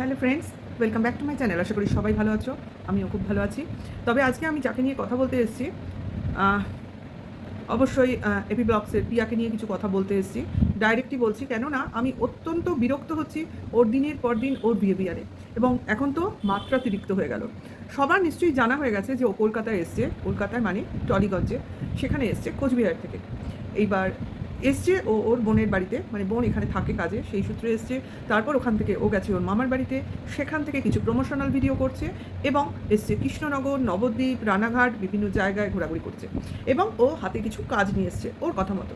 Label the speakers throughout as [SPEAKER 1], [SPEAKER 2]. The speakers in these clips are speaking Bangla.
[SPEAKER 1] Hello friends, welcome back to my channel. আশা করি সবাই ভালো আছো, আমিও খুব ভালো আছি। তবে আজকে আমি যাকে নিয়ে কথা বলতে এসেছি অবশ্যই এপি ব্লগসের পিয়াকে নিয়ে কিছু কথা বলতে এসেছি। ডাইরেক্টই বলছি, কেননা আমি অত্যন্ত বিরক্ত হচ্ছি ওর দিনের পর দিন ওর বিহেভিয়ারে এবং এখন তো মাত্রাতিরিক্ত হয়ে গেল। সবার নিশ্চয়ই জানা হয়ে গেছে যে ও কলকাতায় এসছে, কলকাতায় মানে টলিগঞ্জে, সেখানে এসছে কোচবিহার থেকে। এইবার এসছে ও ওর বোনের বাড়িতে মানে বোন এখানে থাকে কাজে, সেই সূত্রে এসছে। তারপর ওখান থেকে ও গেছে ওর মামার বাড়িতে। সেখান থেকে কিছু প্রমোশনাল ভিডিও করছে এবং এসছে কৃষ্ণনগর, নবদ্বীপ, রানাঘাট, বিভিন্ন জায়গায় ঘোরাঘুরি করছে। এবং ও হাতে কিছু কাজ নিয়ে এসছে ওর কথা মতো।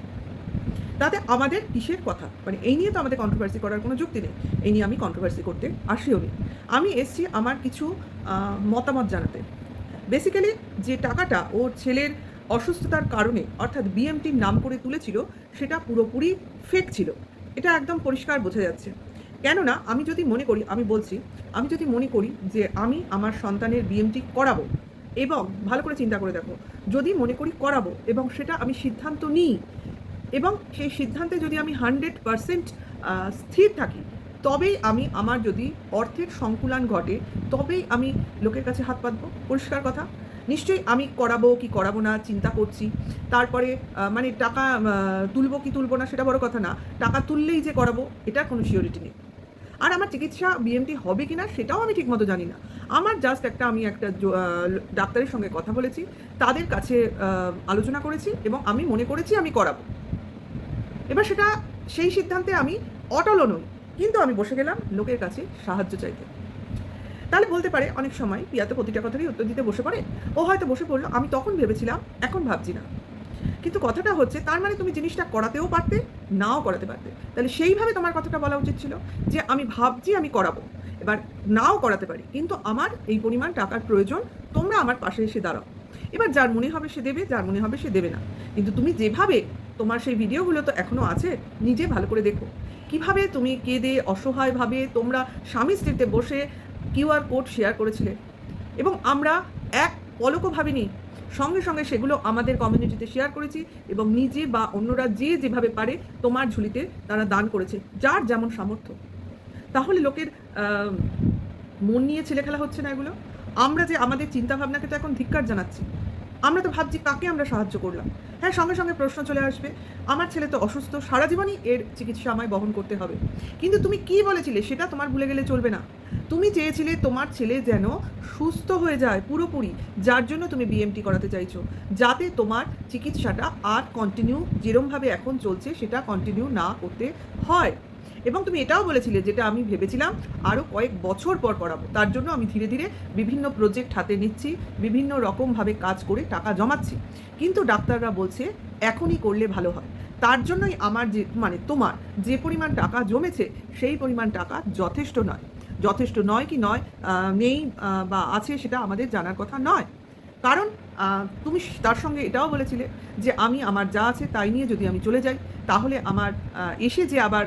[SPEAKER 1] তাতে আমাদের কিসের কথা? মানে এই নিয়ে তো আমাদের কন্ট্রোভার্সি করার কোনো যুক্তি নেই। এই নিয়ে আমি কন্ট্রোভার্সি করতে আসিও নি। আমি এসছি আমার কিছু মতামত জানাতে। বেসিক্যালি যে টাকাটা ওর ছেলের অসুস্থতার কারণে, অর্থাৎ বিএমটির নাম করে তুলেছিল, সেটা পুরোপুরি ফেক ছিল। এটা একদম পরিষ্কার বোঝা যাচ্ছে। কেননা, আমি যদি মনে করি, আমি বলছি, আমি যদি মনে করি যে আমি আমার সন্তানের বিএমটি করাবো এবং, ভালো করে চিন্তা করে দেখো, যদি মনে করি করাবো এবং সেটা আমি সিদ্ধান্ত নিই, এবং সেই সিদ্ধান্তে যদি আমি হান্ড্রেড পারসেন্ট স্থির থাকি, তবেই আমি আমার যদি অর্থের সংকুলান ঘটে, তবেই আমি লোকের কাছে হাত পাতবো পরিষ্কার কথা? নিশ্চয়ই আমি করাবো কি করাবো না, চিন্তা করছি। তারপরে মানে টাকা তুলবো কি তুলবো না সেটা বড় কথা না। টাকা তুললেই যে করাবো এটা কোনো সিওরিটি নেই। আর আমার চিকিৎসা বিএমটি হবে কি না সেটাও আমি ঠিকমতো জানি না। আমার জাস্ট একটা আমি একটা ডাক্তারের সঙ্গে কথা বলেছি, তাদের কাছে আলোচনা করেছি এবং আমি মনে করেছি আমি করাবো। এবার সেটা, সেই সিদ্ধান্তে আমি অটলও নই। কিন্তু আমি বসে গেলাম লোকের কাছে সাহায্য চাইতে। তাহলে বলতে পারে অনেক সময় পিয়াতে প্রতিটা কথারই উত্তর দিতে বসে পড়ে। ও হয়তো বসে পড়ল, আমি তখন ভেবেছিলাম, এখন ভাবছি না। কিন্তু কথাটা হচ্ছে, তার মানে তুমি জিনিসটা করাতেও পারতে, নাও করাতে পারতে। তাহলে সেইভাবে তোমার কথাটা বলা উচিত ছিল যে, আমি ভাবছি আমি করাবো। এবার নাও করাতে পারি, কিন্তু আমার এই পরিমাণ টাকার প্রয়োজন, তোমরা আমার পাশে এসে দাঁড়াও। এবার যার মনে হবে সে দেবে, যার মনে হবে সে দেবে না। কিন্তু তুমি যেভাবে তোমার সেই ভিডিওগুলো তো এখনও আছে, নিজে ভালো করে দেখো। কীভাবে তুমি কেঁদে, অসহায়ভাবে তোমরা স্বামী স্ত্রীতে বসে কিউআর কোড শেয়ার করেছিলে এবং আমরা এক পলকও ভাবিনি, সঙ্গে সঙ্গে সেগুলো আমাদের কমিউনিটিতে শেয়ার করেছি এবং নিজে বা অন্যরা যে যেভাবে পারে তোমার ঝুলিতে তারা দান করেছে, যার যেমন সামর্থ্য। তাহলে লোকের মন নিয়ে ছেলে খেলা হচ্ছে না এগুলো? আমরা যে আমাদের চিন্তা ভাবনাকে তো এখন ধিক্কার জানাচ্ছি। আমরা তো ভাবছি কাকে আমরা সাহায্য করলাম। হ্যাঁ সঙ্গে সঙ্গে প্রশ্ন চলে আসবে, আমার ছেলে তো অসুস্থ, সারা জীবনই এর চিকিৎসা আমায় বহন করতে হবে। কিন্তু তুমি কি বলেছিলে সেটা তোমার ভুলে গেলে চলবে না। তুমি চেয়েছিলে তোমার ছেলে যেন সুস্থ হয়ে যায় পুরোপুরি, যার জন্য তুমি বিএমটি করাতে চাইছো। যাতে তোমার চিকিৎসাটা আর কন্টিনিউ যেরমভাবে এখন চলছে, সেটা কন্টিনিউ না করতে হয়। এবং তুমি এটাও বলেছিলে, যেটা আমি ভেবেছিলাম আরও কয়েক বছর পর করাবো। তার জন্য আমি ধীরে ধীরে বিভিন্ন প্রজেক্ট হাতে নিচ্ছি, বিভিন্ন রকমভাবে কাজ করে টাকা জমাচ্ছি। কিন্তু ডাক্তাররা বলছে, এখনই করলে ভালো হয়। তার জন্যই আমার যে মানে তোমার যে পরিমাণ টাকা জমেছে, সেই পরিমাণ টাকা যথেষ্ট নয়। যথেষ্ট নয় কি নয় নেই বা আছে সেটা আমাদের জানার কথা নয়। কারণ তুমি তার সঙ্গে এটাও বলেছিলে যে আমি, আমার যা আছে তাই নিয়ে যদি আমি চলে যাই, তাহলে আমার এসে যে আবার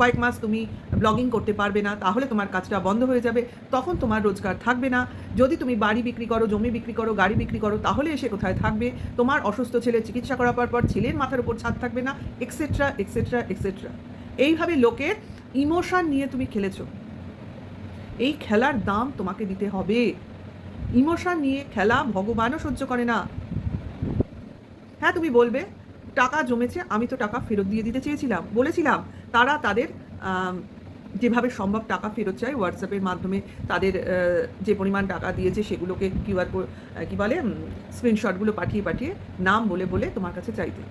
[SPEAKER 1] কয়েক মাস তুমি ব্লগিং করতে পারবে না, তাহলে তোমার কাজটা বন্ধ হয়ে যাবে, তখন তোমার রোজগার থাকবে না। যদি তুমি বাড়ি বিক্রি করো, জমি বিক্রি করো, গাড়ি বিক্রি করো, তাহলে এসে কোথায় থাকবে? তোমার অসুস্থ ছেলে চিকিৎসা করার পর পর ছেলের মাথার উপর ছাদ থাকবে না এক্সেট্রা এক্সেট্রা এক্সেট্রা এইভাবে লোকের ইমোশন নিয়ে তুমি খেলেছো। এই খেলার দাম তোমাকে দিতে হবে। ইমোশন নিয়ে খেলা ভগবানও সহ্য করে না। হ্যাঁ তুমি বলবে, টাকা জমেছে, আমি তো টাকা ফেরত দিয়ে দিতে চেয়েছিলাম, বলেছিলাম। তারা তাদের যেভাবে সম্ভব টাকা ফেরত চায় হোয়াটসঅ্যাপের মাধ্যমে তাদের যে পরিমাণ টাকা দিয়েছে সেগুলোকে কিউআর কি বলে স্ক্রিনশটগুলো পাঠিয়ে পাঠিয়ে নাম বলে বলে তোমার কাছে চাইতে।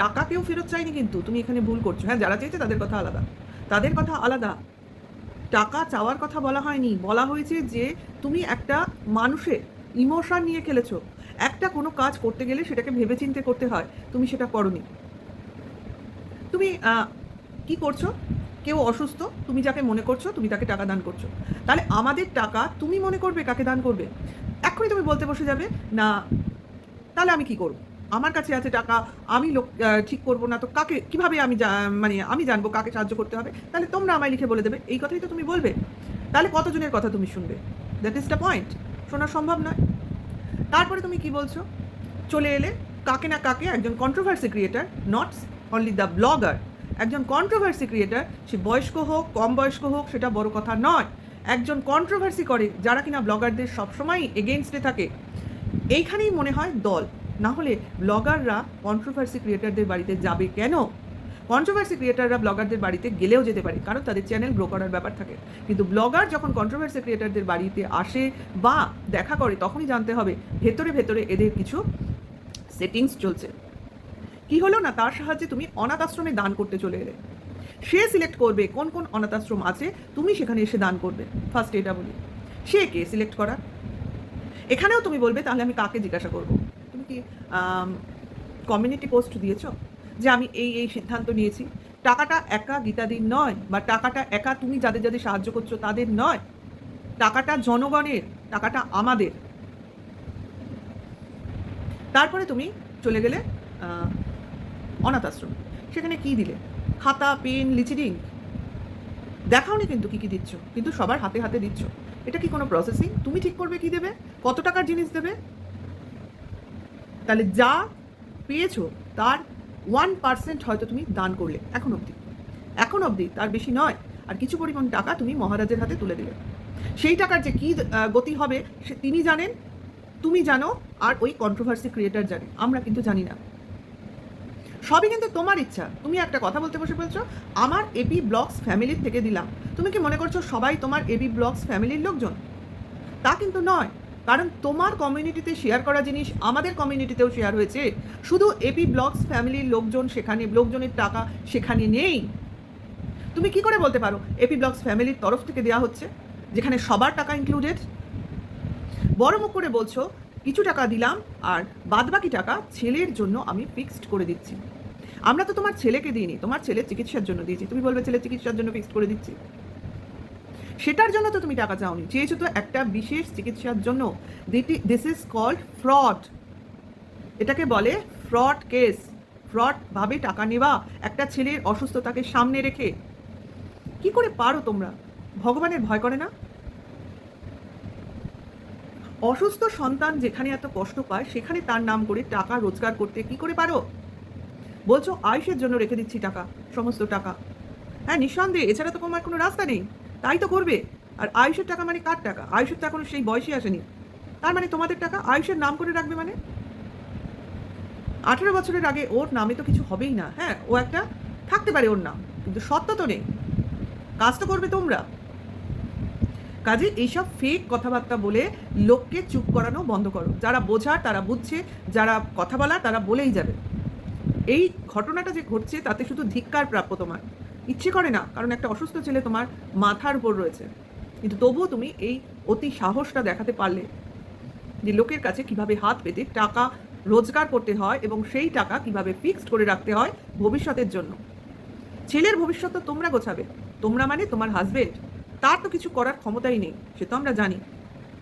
[SPEAKER 1] টাকা কেউ ফেরত চায়নি কিন্তু, তুমি এখানে ভুল করছ। হ্যাঁ যারা চেয়েছে তাদের কথা আলাদা। তাদের কথা আলাদা। টাকা চাওয়ার কথা বলা হয়নি। বলা হয়েছে যে তুমি একটা মানুষের ইমোশন নিয়ে খেলেছো। একটা কোনো কাজ করতে গেলে সেটাকে ভেবেচিন্তে করতে হয়। তুমি সেটা করনি। তুমি কি করছ? কেউ অসুস্থ, তুমি যাকে মনে করছ, তুমি তাকে টাকা দান করছ। তাহলে আমাদের টাকা তুমি মনে করবে কাকে দান করবে? এখনই তুমি বলতে বসে যাবে, না, তাহলে আমি কি করব? আমার কাছে আছে টাকা, আমি লোক ঠিক করব না, তো কাকে, কীভাবে আমি মানে আমি জানব কাকে সাহায্য করতে হবে? তাহলে তোমরা আমায় লিখে বলে দেবে, এই কথাই তো তুমি বলবে। তাহলে কতজনের কথা তুমি শুনবে? দ্যাট ইজ দ্য পয়েন্ট শোনা সম্ভব নয়। তারপরে তুমি কি বলছো? চলে এলে কাকে না কাকে একজন controversy creator not only the blogger একজন কন্ট্রোভার্সি ক্রিয়েটার সে বয়স্ক হোক, কম বয়স্ক হোক, সেটা বড় কথা নয়। একজন কন্ট্রোভার্সি করে যারা কিনা ব্লগারদের সবসময় এগেনস্টে থাকে। এইখানেই মনে হয় দল। না হলে ব্লগাররা কন্ট্রোভার্সি ক্রিয়েটারদের বাড়িতে যাবে কেন? কন্ট্রোভার্সি ক্রিয়েটাররা ব্লগারদের বাড়িতে গেলেও যেতে পারে, কারণ তাদের চ্যানেল গ্রো করার ব্যাপার থাকে। কিন্তু ব্লগার যখন কন্ট্রোভার্সি ক্রিয়েটারদের বাড়িতে আসে বা দেখা করে, তখনই জানতে হবে ভেতরে ভেতরে এদের কিছু সেটিংস চলছে। কি হলো না তার সাহায্যে তুমি অনাথ আশ্রমে দান করতে চলে এলে? সে সিলেক্ট করবে কোন কোন অনাথ আশ্রম আছে, তুমি সেখানে এসে দান করবে। ফার্স্ট এটা বলি। সে কে সিলেক্ট করা? এখানেও তুমি বলবে, তাহলে আমি কাকে জিজ্ঞাসা করব? কি কমিউনিটি পোস্ট দিয়েছ? যে আমি এই এই সিদ্ধান্ত নিয়েছি। টাকাটা একা গীতাদির নয়, বা টাকাটা একা তুমি যাদের যাদের সাহায্য করছ তাদের নয়। টাকাটা জনগণের, টাকাটা আমাদের। তারপরে তুমি চলে গেলে অনাথ আশ্রম। সেখানে কি দিলে? খাতা, পেন লিচিডিং দেখাওনি কিন্তু কি কি দিচ্ছ? কিন্তু সবার হাতে হাতে দিচ্ছ। এটা কি কোনো প্রসেসিং তুমি ঠিক করবে কি দেবে? কত টাকার জিনিস দেবে? তাহলে যা পেয়েছ, তার ওয়ান পার্সেন্ট হয়তো তুমি দান করলে, এখন অবধি। এখন অবধি তার বেশি নয়, আর কিছু পরিমাণ টাকা তুমি মহারাজের হাতে তুলে দিলে। সেই টাকার যে কী গতি হবে, সে তিনি জানেন, তুমি জানো, আর ওই কন্ট্রোভার্সি ক্রিয়েটার জানে আমরা কিন্তু জানি না। সবই কিন্তু তোমার ইচ্ছা। তুমি একটা কথা বলতে বসে বলছো, আমার এপি ব্লগস ফ্যামিলির থেকে দিলাম। তুমি কি মনে করছ সবাই তোমার এবি ব্লগস ফ্যামিলির লোকজন? তা কিন্তু নয়। কারণ তোমার কমিউনিটিতে শেয়ার করা জিনিস আমাদের কমিউনিটিতেও শেয়ার হয়েছে। শুধু এপি ব্লগস ফ্যামিলির লোকজন সেখানে, লোকজনের টাকা সেখানে নেই। তুমি কি করে বলতে পারো? এপি ব্লগস ফ্যামিলির তরফ থেকে দেওয়া হচ্ছে, যেখানে সবার টাকা ইনক্লুডেড বড় মুখ করে বলছো, কিছু টাকা দিলাম আর বাদবাকি টাকা ছেলের জন্য আমি ফিক্সড করে দিচ্ছি। আমরা তো তোমার ছেলেকে দিইনি, তোমার ছেলের চিকিৎসার জন্য দিয়েছি। তুমি বলবে, ছেলের চিকিৎসার জন্য ফিক্সড করে দিচ্ছি? সেটার জন্য তো তুমি টাকা চাওনি। চেয়েছো তো একটা বিশেষ চিকিৎসার জন্য। দিস ইজ কল্ড ফ্রড এটাকে বলে ফ্রড কেস ফ্রড ভাবে টাকা নেওয়া, একটা ছেলের অসুস্থতাকে সামনে রেখে। কি করে পারো তোমরা? ভগবানের ভয় করে না? অসুস্থ সন্তান যেখানে এত কষ্ট পায়, সেখানে তার নাম করে টাকা রোজগার করতে কি করে পারো? বলছো, আয়ুষের জন্য রেখে দিচ্ছি টাকা, সমস্ত টাকা। হ্যাঁ নিঃসন্দেহে, এছাড়া তো তোমার কোনো রাস্তা নেই। তাই তো করবে। আর আয়ুষের টাকা মানে কার টাকা? আয়ুষের তো এখনও সেই বয়সে আসেনি। তার মানে তোমাদের টাকা আয়ুষের নাম করে রাখবে মানে? আঠেরো বছরের আগে ওর নামে তো কিছু হবেই না হ্যাঁ? ও একটা থাকতে পারে ওর নাম, কিন্তু সত্য তো নেই। কাজ তো করবে তোমরা। কাজে এইসব ফেক কথাবার্তা বলে লোককে চুপ করানো বন্ধ করো। যারা বোঝার তারা বুঝছে, যারা কথা বলার তারা বলেই যাবে। এই ঘটনাটা যে ঘটছে, তাতে শুধু ধিক্কার প্রাপ্য তোমার। ইচ্ছে করে না, কারণ একটা অসুস্থ ছেলে তোমার মাথার উপর রয়েছে। কিন্তু তবুও তুমি এই অতি সাহসটা দেখাতে পারলে যে লোকের কাছে কীভাবে হাত পেতে টাকা রোজগার করতে হয় এবং সেই টাকা কীভাবে ফিক্সড করে রাখতে হয় ভবিষ্যতের জন্য। ছেলের ভবিষ্যৎ তো তোমরা গোছাবে। তোমরা মানে তোমার হাজবেন্ড তার তো কিছু করার ক্ষমতাই নেই, সে তো আমরা জানি।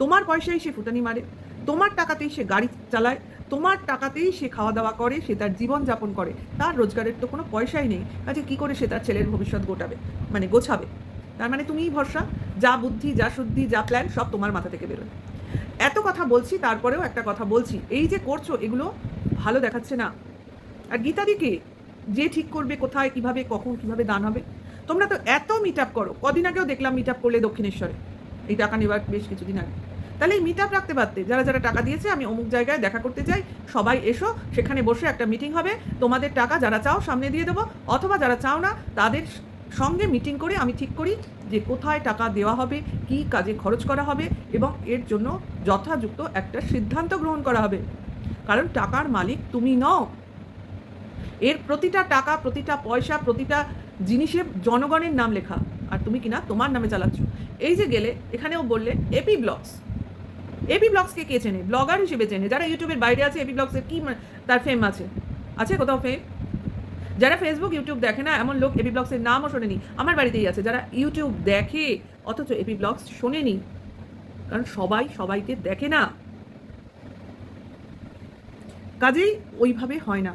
[SPEAKER 1] তোমার পয়সায় সে ফুটানি মারে, তোমার টাকাতেই সে গাড়ি চালায় তোমার টাকাতেই সে খাওয়া দাওয়া করে, সে তার জীবন যাপন করে। তার রোজগারের তো কোনো পয়সাই নেই। কাজে কি করে সে তার ছেলের ভবিষ্যৎ গোটাবে? মানে গোছাবে? তার মানে তুমিই ভরসা? যা বুদ্ধি, যা শুদ্ধি, যা প্ল্যান সব তোমার মাথা থেকে বেরোয়। এত কথা বলছি, তারপরেও একটা কথা বলছি। এই যে করছ, এগুলো ভালো দেখাচ্ছে না। আর গীতাদিকে যে ঠিক করবে কোথায়, কীভাবে, কখন, কীভাবে দান হবে? তোমরা তো এত মিট আপ করো। কদিন আগেও দেখলাম মিট আপ করলে দক্ষিণেশ্বরে। এই টাকা নেবার বেশ কিছুদিন আগে। তাহলে এই মিট আপ রাখতে পারতে। যারা যারা টাকা দিয়েছে, আমি অমুক জায়গায় দেখা করতে চাই, সবাই এসো, সেখানে বসে একটা মিটিং হবে। তোমাদের টাকা যারা চাও, সামনে দিয়ে দেবো। অথবা যারা চাও না, তাদের সঙ্গে মিটিং করে আমি ঠিক করি যে কোথায় টাকা দেওয়া হবে, কি কাজে খরচ করা হবে এবং এর জন্য যথাযুক্ত একটা সিদ্ধান্ত গ্রহণ করা হবে। কারণ টাকার মালিক তুমি নও। এর প্রতিটা টাকা, প্রতিটা পয়সা, প্রতিটা জিনিসের জনগণের নাম লেখা। আর তুমি কিনা তোমার নামে চালাচ্ছ। এই যে গেলে, এখানেও বললে এপি ব্লগস এপি ব্লগসকে কে চেনে? ব্লগার হিসেবে চেনে। যারা ইউটিউবের বাইরে আছে এবি ব্লগসের কি তার ফেম আছে? আছে কোথাও ফেম যারা ফেসবুক ইউটিউব দেখে না, এমন লোক এবি ব্লগসের নামও শোনেনি। আমার বাড়িতেই আছে। যারা ইউটিউব দেখে, অথচ এপি ব্লগস শোনেনি। কারণ সবাই সবাইকে দেখে না। কাজেই ওইভাবে হয় না।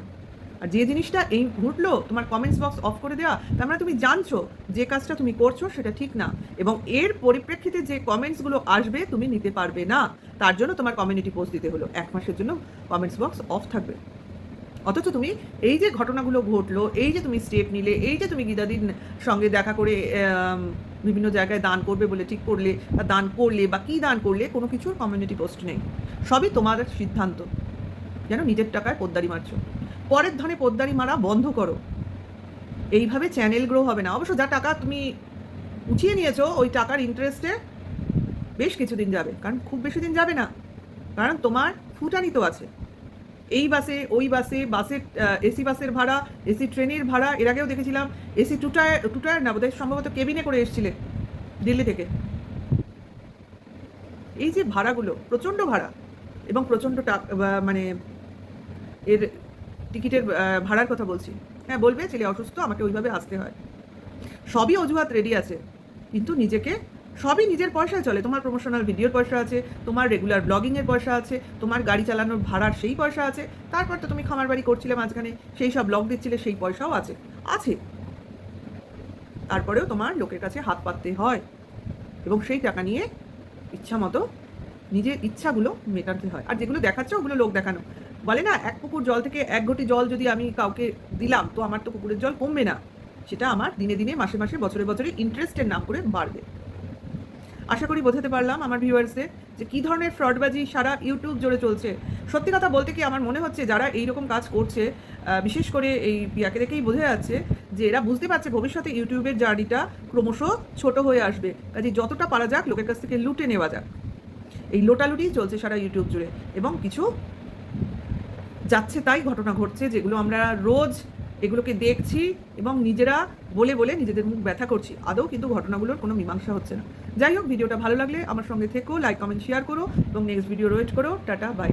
[SPEAKER 1] আর যে জিনিসটা এই ঘটলো তোমার কমেন্টস বক্স অফ করে দেওয়া, তার মানে তুমি জানছো যে কাজটা তুমি করছ সেটা ঠিক না। এবং এর পরিপ্রেক্ষিতে যে কমেন্টসগুলো আসবে, তুমি নিতে পারবে না। তার জন্য তোমার কমিউনিটি পোস্ট দিতে হলো। এক মাসের জন্য কমেন্টস বক্স অফ থাকবে। অথচ তুমি এই যে ঘটনাগুলো ঘটলো, এই যে তুমি স্টেপ নিলে, এই যে তুমি গীতাদির সঙ্গে দেখা করে বিভিন্ন জায়গায় দান করবে বলে ঠিক করলে, বা দান করলে, বা কী দান করলে, কোনো কিছুর কমিউনিটি পোস্ট নেই। সবই তোমার সিদ্ধান্ত। যেন নিজের টাকায় পোদ্দারি মারছো। পরের ধনে পোদ্দারি মারা বন্ধ করো। এইভাবে চ্যানেল গ্রো হবে না। অবশ্য যা টাকা তুমি উঠিয়ে নিয়েছো, ওই টাকার ইন্টারেস্টে বেশ কিছুদিন যাবে। কারণ খুব বেশি দিন যাবে না। কারণ তোমার ফুটানি তো আছে। এই বাসে, ওই বাসে, বাসের এসি বাসের ভাড়া, এসি ট্রেনের ভাড়া, এর আগেও দেখেছিলাম, AC two tier two tier না, বোধহয় সম্ভবত কেবিনে করে এসেছিলে দিল্লি থেকে। এই যে ভাড়াগুলো, প্রচণ্ড ভাড়া এবং প্রচণ্ড টাকা মানে এর টিকিটের ভাড়ার কথা বলছি। হ্যাঁ বলবে, ছেলে অসুস্থ, আমাকে ওইভাবে আসতে হয়। সবই অজুহাত রেডি আছে, কিন্তু নিজেকে সবই নিজের পয়সায় চলে। তোমার প্রমোশনাল ভিডিওর পয়সা আছে, তোমার রেগুলার ব্লগিংয়ের পয়সা আছে, তোমার গাড়ি চালানোর ভাড়ার সেই পয়সা আছে। তারপর তো তুমি খামার বাড়ি করছিলে মাঝখানে, সেই সব ব্লগ দিচ্ছিলে, সেই পয়সাও আছে। আছে। তারপরেও তোমার লোকের কাছে হাত পাততে হয়। এবং সেই টাকা নিয়ে ইচ্ছা মতো নিজের ইচ্ছাগুলো মেটাতে হয়। আর যেগুলো দেখাচ্ছে, ওগুলো লোক দেখানো। বলে না, এক পুকুর জল থেকে এক ঘটি জল যদি আমি কাউকে দিলাম, তো আমার তো পুকুরের জল কমবে না। সেটা আমার দিনে দিনে, মাসে মাসে, বছরে বছরে ইন্টারেস্টের নাম করে বাড়বে। আশা করি বোঝাতে পারলাম আমার ভিউয়ার্সদের যে কী ধরনের ফ্রডবাজি সারা ইউটিউব জোরে চলছে। সত্যি কথা বলতে কি আমার মনে হচ্ছে যারা এই রকম কাজ করছে বিশেষ করে এই পিয়াকে দেখেই বোঝা যাচ্ছে যে এরা বুঝতে পারছে ভবিষ্যতে ইউটিউবের জার্নিটা ক্রমশ ছোট হয়ে আসবে। কাজে যতটা পারা যাক, লোকের কাছ থেকে লুটে নেওয়া যাক। এই লোটালুটি চলছে সারা ইউটিউব জুড়ে এবং কিছু যাচ্ছে তাই ঘটনা ঘটছে, যেগুলো আমরা রোজ এগুলোকে দেখছি এবং নিজেরা বলে বলে নিজেদের মুখ ব্যথা করছি। আদৌ কিন্তু ঘটনাগুলোর কোনো মীমাংসা হচ্ছে না। যাই হোক, ভিডিওটা ভালো লাগলে আমার সঙ্গে থেকো লাইক কমেন্ট শেয়ার করো এবং নেক্সট ভিডিও ওয়েট করো। Tata bye